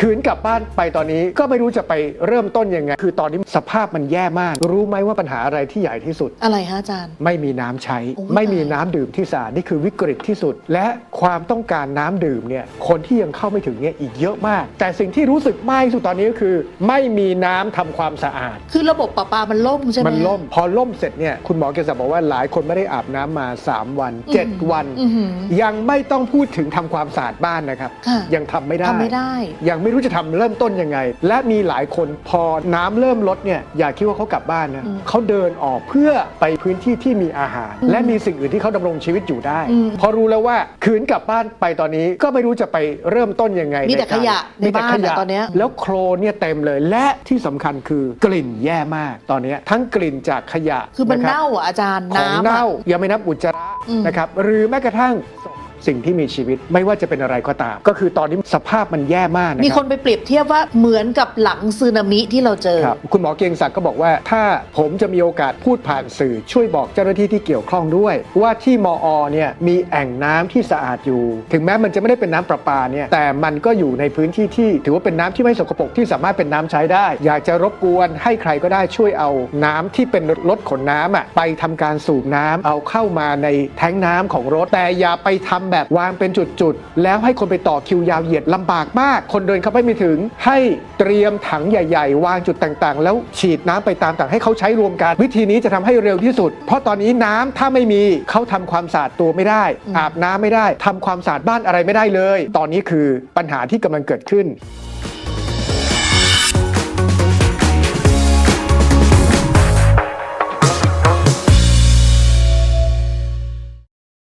คืนกลับบ้านไปตอนนี้ก็ไม่รู้จะไปเริ่มต้นยังไง คือตอนนี้สภาพมันแย่มาก รู้ไหมว่าปัญหาอะไรที่ใหญ่ที่สุด อะไรฮะอาจารย์ ไม่มีน้ำใช้ โอ้ย ไม่มีตายน้ำดื่มที่สะอาดนี่คือวิกฤตที่สุด และความต้องการน้ำดื่มเนี่ยคนที่ยังเข้าไม่ถึงเนี่ยอีกเยอะมาก แต่สิ่งที่รู้สึกมากที่สุดตอนนี้ก็คือ ไม่มีน้ำทำความสะอาด คือระบบประปามันล่มใช่ไหม มันล่ม พอล่มเสร็จเนี่ยคุณหมอเกษตรบอกว่าหลายคนไม่ได้อาบน้ำมา 3 วัน อืม7 วัน อื้อหือยังไม่ต้องพูดถึงทำความสะอาดบ้านนะครับ ค่ะ ยังทำไม่ได้ ทำไม่ได้ ยังไม่รู้จะทำเริ่มต้นยังไง และมีหลายคนพอน้ำเริ่มลดเนี่ยอย่าคิดว่าเขากลับบ้านนะอืมเขาเดินออกเพื่อไปพื้นที่ที่มีอาหารอืมและมีสิ่งอื่นที่เขาดำรงชีวิตอยู่ได้อืมพอรู้แล้วว่าคืนกลับบ้านไปตอนนี้ก็ไม่รู้จะไปเริ่มต้นยังไงมีแต่ในการขยะในมีแต่บ้านขอะยะตอนเนี้ยแล้วโครนเนี่ยเต็มเลยและที่สำคัญคือกลิ่นแย่มากตอนเนี้ยทั้งกลิ่นจากขยะคือมันะรับเน่าอะอาจารย์ของน้ำอะเน่ายังไม่นับอุจจาระอืมนะครับหรือแม้กระทั่งศพ สิ่งที่มีชีวิตไม่ว่าจะเป็นอะไรก็ตาม ก็คือตอนนี้สภาพมันแย่มากนะมีคครับนไปเปรียบเทียบว่าเหมือนกับหลังสึนามิที่เราเจอ ครับคุณหมอเกียงศักดิ์ก็บอกว่า ถ้าผมจะมีโอกาสพูดผ่านสื่อ ช่วยบอกเจ้าหน้าที่ที่เกี่ยวข้องด้วย ว่าที่มอเนี่ยมีแอ่งน้ำที่สะอาดอยู่ ถึงแม้มันจะไม่ได้เป็นน้ำประปาเนี่ยแต่มันก็อยู่ในพื้นที่ที่ ถือว่าเป็นน้ำที่ไม่สกปรกที่สามารถเป็นน้ำใช้ได้ อยากจะรบกวนให้ใครก็ได้ช่วยเอาน้ำที่เป็นรถขนน้ำอะไปทำการสูบน้ำเอาเข้ามาในแท้งน้ำของรถแต่อย่าไปทำแบบวางเป็นจุดๆ แล้วให้คนไปต่อคิวยาวเหยียดลำบากมาก คนเดินเข้าไปไม่ถึง ให้เตรียมถังใหญ่ๆ วางจุดต่างๆ แล้วฉีดน้ำไปตามต่างให้เขาใช้รวมกัน วิธีนี้จะทำให้เร็วที่สุด เพราะตอนนี้น้ำถ้าไม่มีเขาทำความสะอาดตัวไม่ได้อืมอาบน้ำไม่ได้ทำความสะอาดบ้านอะไรไม่ได้เลย ตอนนี้คือปัญหาที่กำลังเกิดขึ้น